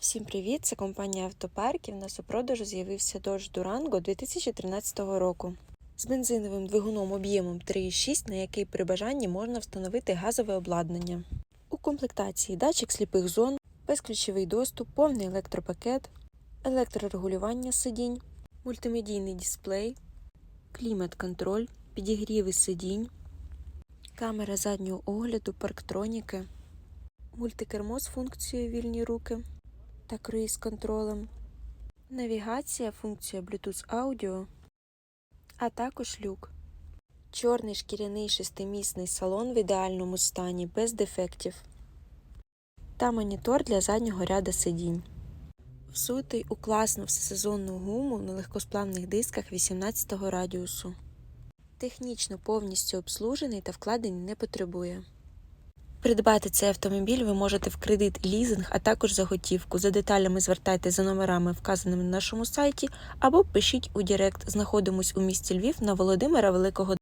Всім привіт! Це компанія Автопарк і в нас у продажу з'явився Dodge Durango 2013 року з бензиновим двигуном об'ємом 3,6, на який при бажанні можна встановити газове обладнання. У комплектації датчик сліпих зон, безключовий доступ, повний електропакет, електрорегулювання сидінь, мультимедійний дисплей, клімат-контроль, підігріви сидінь, камера заднього огляду, парктроніки, мультикермо з функцією вільні руки та круїз-контролем, навігація, функція Bluetooth Audio, а також люк. Чорний шкіряний шестимісний салон в ідеальному стані без дефектів та монітор для заднього ряда сидінь. Всутий у класну всесезонну гуму на легкосплавних дисках 18 радіусу. Технічно повністю обслужений та вкладень не потребує. Придбати цей автомобіль ви можете в кредит, лізинг, а також за готівку. За деталями звертайтеся за номерами, вказаними на нашому сайті, або пишіть у Директ. Знаходимось у місті Львів на Володимира Великого.